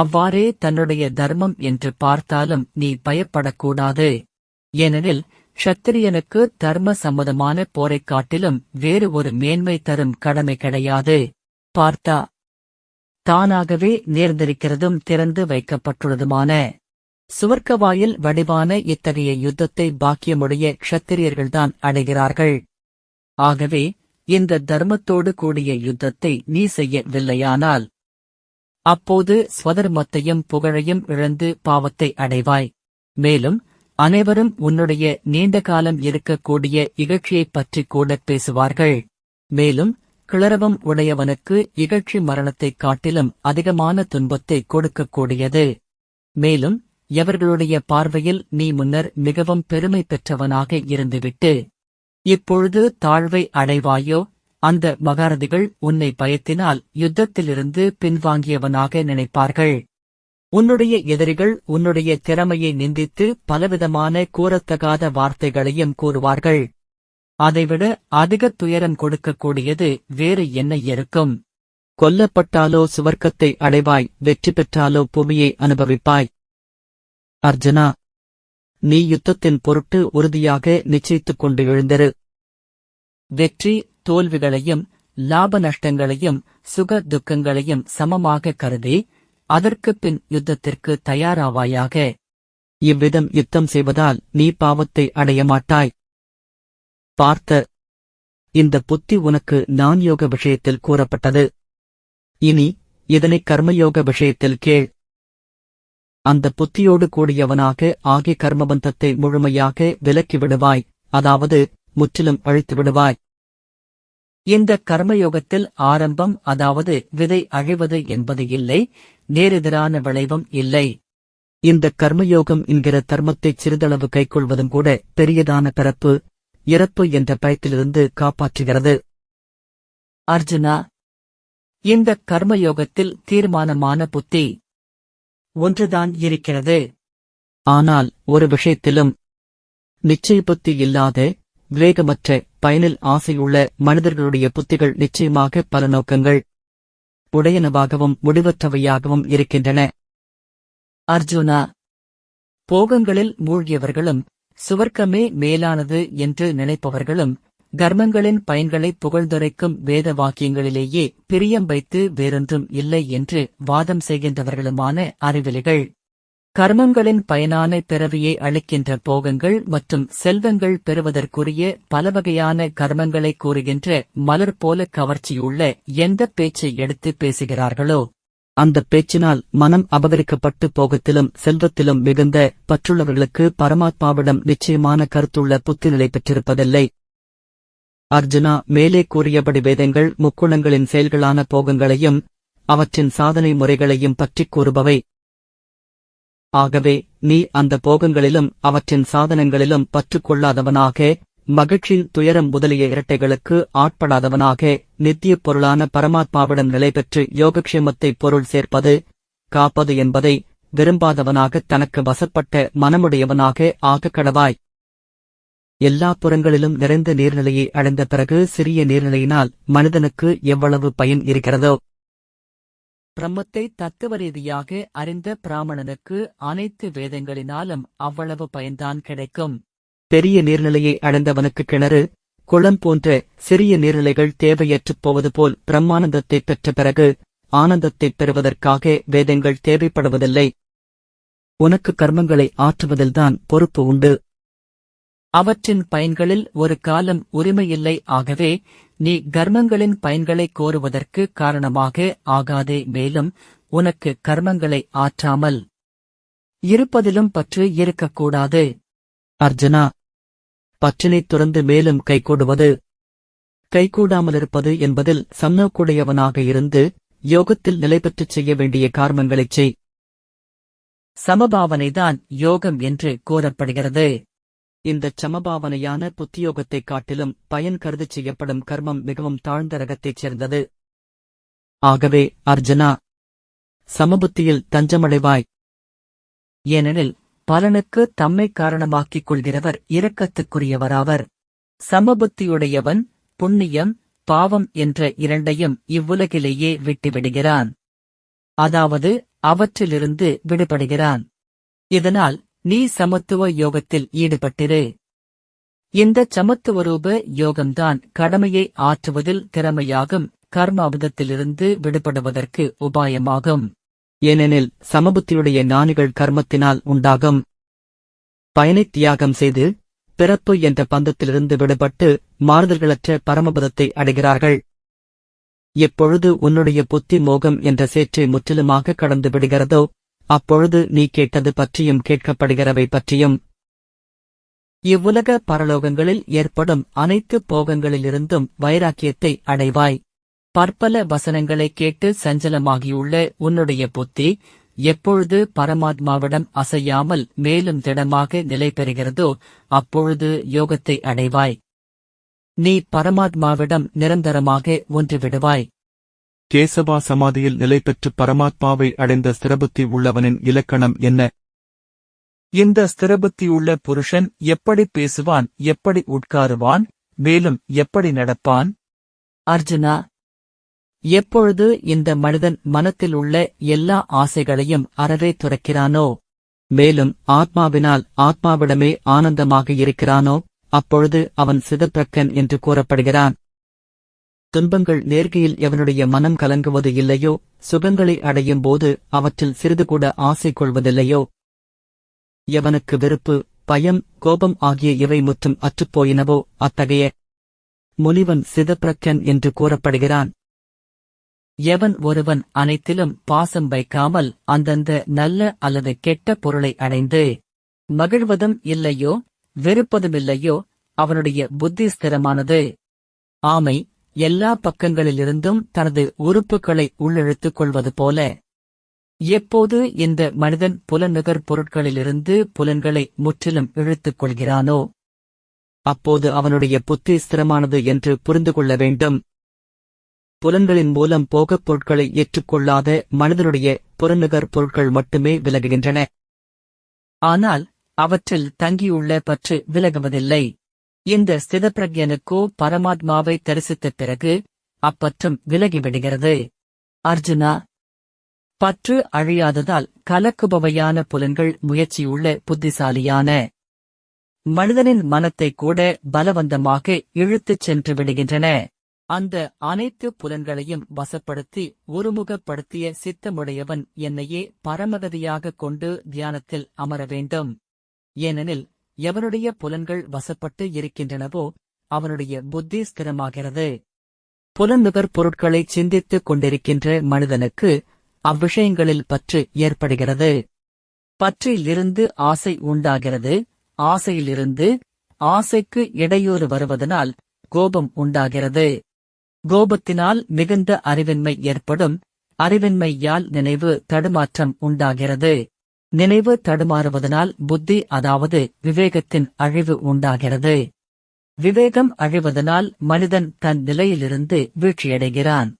அவ்வாறே தன்னுடைய தர்மம் என்று பார்த்தாலும் நீ பயப்படக்கூடாது. ஏனெனில் க்ஷத்திரியனுக்கு தர்ம சம்மதமான போரைக் காட்டிலும் வேறு ஒரு மேன்மை தரும் கடமை கிடையாது. பார்த்தா தானாகவே நேர்ந்திருக்கிறதும் திறந்து வைக்கப்பட்டுள்ளதுமான. சுவர்க்கவாயில் வடிவான இத்தகைய யுத்தத்தை பாக்கியமுடைய க்ஷத்திரியர்கள்தான் அடைகிறார்கள். ஆகவே இந்த தர்மத்தோடு கூடிய யுத்தத்தை நீ செய்யவில்லையானால் அப்போது ஸ்வதர்மத்தையும் புகழையும் இழந்து பாவத்தை அடைவாய். மேலும் அனைவரும் உன்னுடைய நீண்ட காலம் இருக்கக்கூடிய இகழ்ச்சியைப் பற்றி கூட பேசுவார்கள். மேலும் கிளரவம் உடையவனுக்கு இகழ்ச்சி மரணத்தைக் காட்டிலும் அதிகமான துன்பத்தை கொடுக்கக்கூடியது. மேலும் எவர்களுடைய பார்வையில் நீ முன்னர் மிகவும் பெருமை பெற்றவனாக இருந்துவிட்டு இப்பொழுது தாழ்வை அடைவாயோ அந்த மகாரதிகள் உன்னை பயத்தினால் யுத்தத்திலிருந்து பின்வாங்கியவனாக நினைப்பார்கள். உன்னுடைய எதிரிகள் உன்னுடைய திறமையை நிந்தித்து பலவிதமான கூறத்தகாத வார்த்தைகளையும் கூறுவார்கள். அதைவிட அதிக துயரம் கொடுக்கக்கூடியது வேறு என்ன இருக்கும்? கொல்லப்பட்டாலோ சுவர்க்கத்தை அடைவாய் வெற்றி பெற்றாலோ பூமியை அனுபவிப்பாய். அர்ஜுனா நீ யுத்தத்தின் பொருட்டு உறுதியாக நிச்சயித்துக் கொண்டு எழுந்திரு. வெற்றி தோல்விகளையும் லாப நஷ்டங்களையும் சுக துக்கங்களையும் சமமாக கருதி அதற்குப் பின் யுத்தத்திற்கு தயாராவாயாக. இவ்விதம் யுத்தம் செய்வதால் நீ பாவத்தை அடைய மாட்டாய். பார்த்த இந்த புத்தி உனக்கு நான் யோக விஷயத்தில் கூறப்பட்டது. இனி இதனை கர்மயோக விஷயத்தில் கேள். அந்த புத்தியோடு கூடியவனாக ஆகிய கர்மபந்தத்தை முழுமையாக விலக்கி விடுவாய். அதாவது முற்றிலும் அழித்து விடுவாய். இந்த கர்மயோகத்தில் ஆரம்பம் அதாவது விதை அழிவது என்பது இல்லை நேரெதிரான விளைவும் இல்லை. இந்த கர்மயோகம் என்கிற தர்மத்தை சிறிதளவு கைக்கொள்வதும் கூட பெரியதான பிறப்பு இறப்பு என்ற பயத்திலிருந்து காப்பாற்றுகிறது. அர்ஜுனா இந்த கர்மயோகத்தில் தீர்மானமான புத்தி ஒன்றுதான் இருக்கிறது. ஆனால் ஒரு விஷயத்திலும் நிச்சய புத்தி இல்லாத விவேகமற்ற பயனில் ஆசையுள்ள மனிதர்களுடைய புத்திகள் நிச்சயமாக பல நோக்கங்கள் உடையனவாகவும் முடிவற்றவையாகவும் இருக்கின்றன. அர்ஜுனா போகங்களில் மூழ்கியவர்களும் சுவர்க்கமே மேலானது என்று நினைப்பவர்களும் கர்மங்களின் பயன்களை புகழ்ந்துரைக்கும் வேத வாக்கியங்களிலேயே பிரியம் வைத்து வேறொன்றும் இல்லை என்று வாதம் செய்கின்றவர்களுமான அறிவிலிகள். கர்மங்களின் பயனான பிறவியை அளிக்கின்ற போகங்கள் மற்றும் செல்வங்கள் பெறுவதற்குரிய பலவகையான கர்மங்களை கூறுகின்ற மலர் போல கவர்ச்சியுள்ள எந்த பேச்சை எடுத்து பேசுகிறார்களோ அந்த பேச்சினால் மனம் அபகரிக்கப்பட்டு போகத்திலும் செல்வத்திலும் மிகுந்த பற்றுள்ளவர்களுக்கு பரமாத்மாவிடம் நிச்சயமான கருத்துள்ள புத்திநிலை பெற்றிருப்பதில்லை. அர்ஜுனா மேலே கூறியபடி வேதங்கள் முக்குணங்களின் செயல்களான போகங்களையும் அவற்றின் சாதனை முறைகளையும் பற்றிக் கூறுபவை. ஆகவே நீ அந்த போகங்களிலும் அவற்றின் சாதனங்களிலும் பற்றுக்கொள்ளாதவனாக மகிழ்ச்சி துயரம் முதலிய இரட்டைகளுக்கு ஆட்படாதவனாக நித்திய பொருளான பரமாத்மாவிடம் நிலை பெற்று யோகக்ஷேமத்தை பொருள் சேர்ப்பது காப்பது என்பதை விரும்பாதவனாக தனக்கு வசப்பட்ட மனமுடையவனாக ஆகக் கடவாய் எல்லா புறங்களிலும் நிறைந்த நீர்நிலையை அடைந்த பிறகு சிறிய நீர்நிலையினால் மனிதனுக்கு எவ்வளவு பயன் இருக்கிறதோ பிரம்மத்தை தத்துவ ரீதியாக அறிந்த பிராமணனுக்கு அனைத்து வேதங்களினாலும் அவ்வளவு பயன்தான் கிடைக்கும். பெரிய நீர்நிலையை அடைந்தவனுக்கு கிணறு குளம் போன்ற சிறிய நீர்நிலைகள் தேவையற்றுப் போவது போல் பிரம்மானந்தத்தைப் பெற்ற பிறகு ஆனந்தத்தைப் பெறுவதற்காக வேதங்கள் தேவைப்படுவதில்லை. உனக்கு கர்மங்களை ஆற்றுவதில்தான் பொறுப்பு உண்டு. அவற்றின் பயன்களில் ஒரு காலம் உரிமையில்லை. ஆகவே நீ கர்மங்களின் பயன்களை கோருவதற்கு காரணமாக ஆகாதே. மேலும் உனக்கு கர்மங்களை ஆற்றாமல் இருப்பதிலும் பற்று இருக்கக்கூடாது. அர்ஜுனா பற்றினைத் துறந்து மேலும் கைகூடுவது. கைகூடாமலிருப்பது என்பதில் சம்னோக்குடையவனாக இருந்து யோகத்தில் நிலை பெற்றுச் செய்ய வேண்டிய கார்மங்களைச் செய். சமபாவனைதான் யோகம் என்று கூறப்படுகிறது. இந்த சமபாவனையான புத்தியோகத்தைக் காட்டிலும் பயன் கருதிச் செய்யப்படும் கர்மம் மிகவும் தாழ்ந்த ரகத்தைச் சேர்ந்தது. ஆகவே அர்ஜுனா சமபுத்தியில் தஞ்சமடைவாய். ஏனெனில் பலனுக்கு தம்மை காரணமாக்கிக் கொள்கிறவர் இரக்கத்துக்குரியவராவர். சமபுத்தியுடையவன் புண்ணியம் பாவம் என்ற இரண்டையும் இவ்வுலகிலேயே விட்டுவிடுகிறான். அதாவது அவற்றிலிருந்து விடுபடுகிறான். இதனால் நீ சமத்துவ யோகத்தில் ஈடுபட்டிரு. இந்த சமத்துவரூப யோகம்தான் கடமையை ஆற்றுவதில் திறமையாகும் கர்மாவிதத்திலிருந்து விடுபடுவதற்கு உபாயமாகும். ஏனெனில் சமபுத்தியுடைய ஞானிகள் கர்மத்தினால் உண்டாகும். பயனை தியாகம் செய்து பிறப்பு என்ற பந்தத்திலிருந்து விடுபட்டு மாறுதல்களற்ற பரமபதத்தை அடைகிறார்கள். எப்பொழுது உன்னுடைய புத்தி மோகம் என்ற சேற்றை முற்றிலுமாக கடந்து விடுகிறதோ அப்பொழுது நீ கேட்டது பற்றியும் கேட்கப்படுகிறவை பற்றியும். இவ்வுலக பரலோகங்களில் ஏற்படும் அனைத்து போகங்களிலிருந்தும் வைராக்கியத்தை அடைவாய். பற்பல வசனங்களை கேட்டு சஞ்சலமாகியுள்ள உன்னுடைய புத்தி எப்பொழுது பரமாத்மாவிடம் அசையாமல் மேலும் திடமாக நிலை பெறுகிறதோ அப்பொழுது யோகத்தை அடைவாய். நீ பரமாத்மாவிடம் நிரந்தரமாக ஒன்று விடுவாய் கேசவா சமாதியில் நிலை பெற்று பரமாத்மாவை அடைந்த ஸ்திரபுத்தி உள்ளவனின் இலக்கணம் என்ன? இந்த ஸ்திரபுத்தியுள்ள புருஷன் எப்படி பேசுவான் எப்படி உட்காருவான் மேலும் எப்படி நடப்பான்? அர்ஜுனா எப்பொழுது இந்த மனிதன் மனத்தில் உள்ள எல்லா ஆசைகளையும் அறவே துறக்கிறானோ மேலும் ஆத்மாவினால் ஆத்மாவிடமே ஆனந்தமாக இருக்கிறானோ அப்பொழுது அவன் சிதப்பிரக்கன் என்று கூறப்படுகிறான். துன்பங்கள் நேர்கையில் எவனுடைய மனம் கலங்குவது இல்லையோ சுகங்களை அடையும் போது அவற்றில் சிறிது கூட ஆசை கொள்வதில்லையோ? எவனுக்கு வெறுப்பு பயம் கோபம் ஆகிய இவை முற்றும் அற்றுப்போயினவோ? அத்தகைய முனிவன் சிதப்பிரக்கன் என்று கூறப்படுகிறான். எவன் ஒருவன் அனைத்திலும் பாசம் வைக்காமல் அந்தந்த நல்ல அல்லது கெட்ட பொருளை அடைந்து மகிழ்வதும் இல்லையோ வெறுப்பதுமில்லையோ அவனுடைய புத்தி ஸ்திரமானது. ஆமை எல்லா பக்கங்களிலிருந்தும் தனது உறுப்புகளை உள்ளிழுத்துக் கொள்வது போல எப்போது இந்த மனிதன் புலநுகர் பொருட்களிலிருந்து புலன்களை முற்றிலும் இழுத்துக் கொள்கிறானோ அப்போது அவனுடைய புத்தி ஸ்திரமானது என்று புரிந்து கொள்ள வேண்டும். புலன்களின் மூலம் போகப் பொருட்களை ஏற்றுக்கொள்ளாத மனிதனுடைய புறநுகர் பொருட்கள் மட்டுமே விலகுகின்றன. ஆனால் அவற்றில் தங்கியுள்ள பற்று விலகுவதில்லை. இந்த ஸ்திதப்பிரஜனுக்கோ பரமாத்மாவை தரிசித்த பிறகு அப்பற்றும் விலகிவிடுகிறது. அர்ஜுனா பற்று அழியாததால் கலக்குபவையான புலன்கள் முயற்சியுள்ள புத்திசாலியான மனிதனின் மனத்தை கூட பலவந்தமாக இழுத்துச் சென்று விடுகின்றன. அந்த அனைத்து புலன்களையும் வசப்படுத்தி ஒருமுகப்படுத்திய சித்தமுடையவன் என்னையே பரமகதியாகக் கொண்டு தியானத்தில் அமர வேண்டும். ஏனெனில் எவனுடைய புலன்கள் வசப்பட்டு இருக்கின்றனவோ அவனுடைய புத்தி ஸ்திரமாகிறது. புலன்நுகர் பொருட்களை சிந்தித்துக் கொண்டிருக்கின்ற மனிதனுக்கு அவ்விஷயங்களில் பற்று ஏற்படுகிறது. பற்றிலிருந்து ஆசை உண்டாகிறது. ஆசையிலிருந்து ஆசைக்கு இடையூறு வருவதனால் கோபம் உண்டாகிறது. கோபத்தினால் மிகுந்த அறிவின்மை ஏற்படும். அறிவின்மையால் நினைவு தடுமாற்றம் உண்டாகிறது. நினைவு தடுமாறுவதனால் புத்தி அதாவது விவேகத்தின் அழிவு உண்டாகிறது. விவேகம் அழிவதனால் மனிதன் தன் நிலையிலிருந்து வீழ்ச்சியடைகிறான்.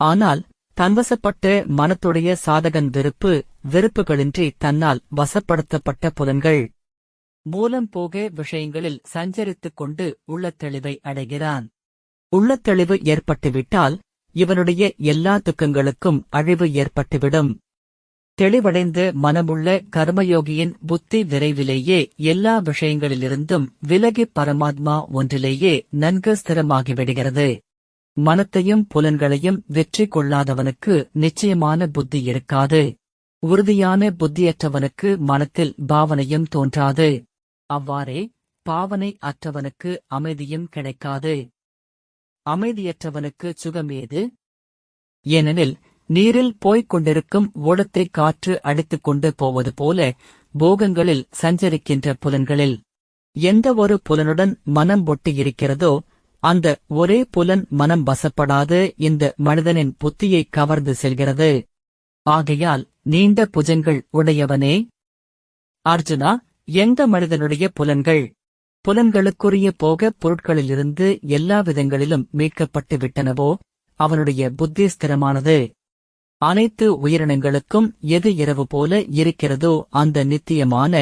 ஆனால் தன்வசப்பட்ட மனத்துடைய சாதகன் வெறுப்பு வெறுப்புகளின்றி தன்னால் வசப்படுத்தப்பட்ட புலன்கள். மூலம் போக விஷயங்களில் சஞ்சரித்துக் கொண்டு உள்ளத்தெளிவை அடைகிறான். உள்ளத்தெளிவு ஏற்பட்டுவிட்டால் இவனுடைய எல்லா துக்கங்களுக்கும் அழிவு ஏற்பட்டுவிடும். தெளிவடைந்த மனமுள்ள கர்மயோகியின் புத்தி விரைவிலேயே எல்லா விஷயங்களிலிருந்தும் விலகி பரமாத்மா ஒன்றிலேயே நன்கு ஸ்திரமாகிவிடுகிறது. மனத்தையும் புலன்களையும் வெற்றி கொள்ளாதவனுக்கு நிச்சயமான புத்தி இருக்காது உறுதியான புத்தியற்றவனுக்கு மனத்தில் பாவனையும் தோன்றாது. அவ்வாறே பாவனை அற்றவனுக்கு அமைதியும் கிடைக்காது. அமைதியற்றவனுக்கு சுகமேது? ஏனெனில் நீரில் போய்க் கொண்டிருக்கும் ஓடத்தை காற்று அடித்துக் கொண்டு போவது போல போகங்களில் சஞ்சரிக்கின்ற புலன்களில் எந்த ஒரு புலனுடன் மனம் ஒட்டியிருக்கிறதோ அந்த ஒரே புலன் மனம் வசப்படாது இந்த மனிதனின் புத்தியை கவர்ந்து செல்கிறது. ஆகையால் நீண்ட புஜங்கள் உடையவனே. அர்ஜுனா எந்த மனிதனுடைய புலன்கள்? புலன்களுக்குரிய போக பொருட்களிலிருந்து எல்லா விதங்களிலும் மீட்கப்பட்டு விட்டனவோ அவனுடைய புத்தி ஸ்திரமானது அனைத்து உயிரினங்களுக்கும் எது இரவு போல இருக்கிறதோ அந்த நித்தியமான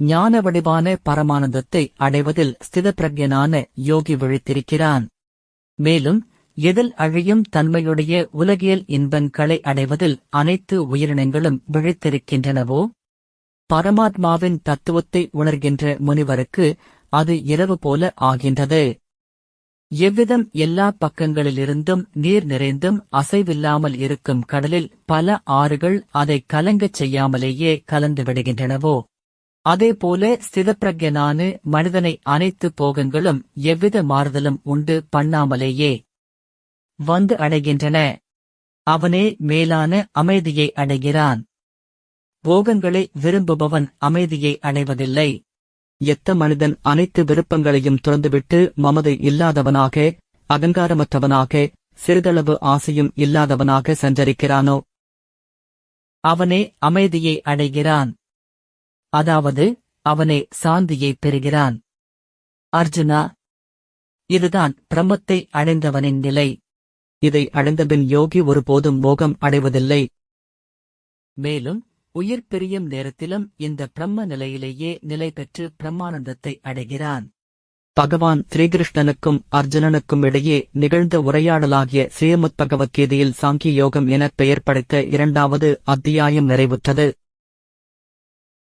ஞான வடிவான பரமானந்தத்தை அடைவதில் ஸ்திதப்பிரஜனான யோகி விழித்திருக்கிறான். மேலும் எதில் அழியும் தன்மையுடைய உலகியல் இன்பங்களை அடைவதில் அனைத்து உயிரினங்களும் விழித்திருக்கின்றனவோ? பரமாத்மாவின் தத்துவத்தை உணர்கின்ற முனிவருக்கு அது இரவு போல ஆகின்றது. எவ்விதம் எல்லா பக்கங்களிலிருந்தும் நீர் நிறைந்தும் அசைவில்லாமல் இருக்கும் கடலில் பல ஆறுகள் அதை கலங்கச் செய்யாமலேயே கலந்து விடுகின்றனவோ அதேபோல ஸ்திதப்பிரஜனான மனிதனை அனைத்து போகங்களும் எவ்வித மாறுதலும் உண்டு பண்ணாமலேயே வந்து அடைகின்றன. அவனே மேலான அமைதியை அடைகிறான். போகங்களை விரும்புபவன் அமைதியை அடைவதில்லை. எத்த மனிதன் அனைத்து விருப்பங்களையும் துறந்துவிட்டு மமதை இல்லாதவனாக அகங்காரமற்றவனாக சிறிதளவு ஆசையும் இல்லாதவனாக சஞ்சரிக்கிறானோ? அவனே அமைதியை அடைகிறான். அதாவது அவனே சாந்தியை பெறுகிறான். அர்ஜுனா இதுதான் பிரம்மத்தை அடைந்தவனின் நிலை. இதை அடைந்தபின் யோகி ஒருபோதும் மோகம் அடைவதில்லை. மேலும் உயிர் பிரியும் நேரத்திலும் இந்த பிரம்ம நிலையிலேயே நிலை பெற்று பிரம்மானந்தத்தை அடைகிறான். பகவான் ஸ்ரீகிருஷ்ணனுக்கும் அர்ஜுனனுக்கும் இடையே நிகழ்ந்த உரையாடலாகிய ஸ்ரீமத் பகவத்கீதையில் சாங்கிய யோகம் எனப் பெயர் படைத்த இரண்டாவது அத்தியாயம் நிறைவுற்றது.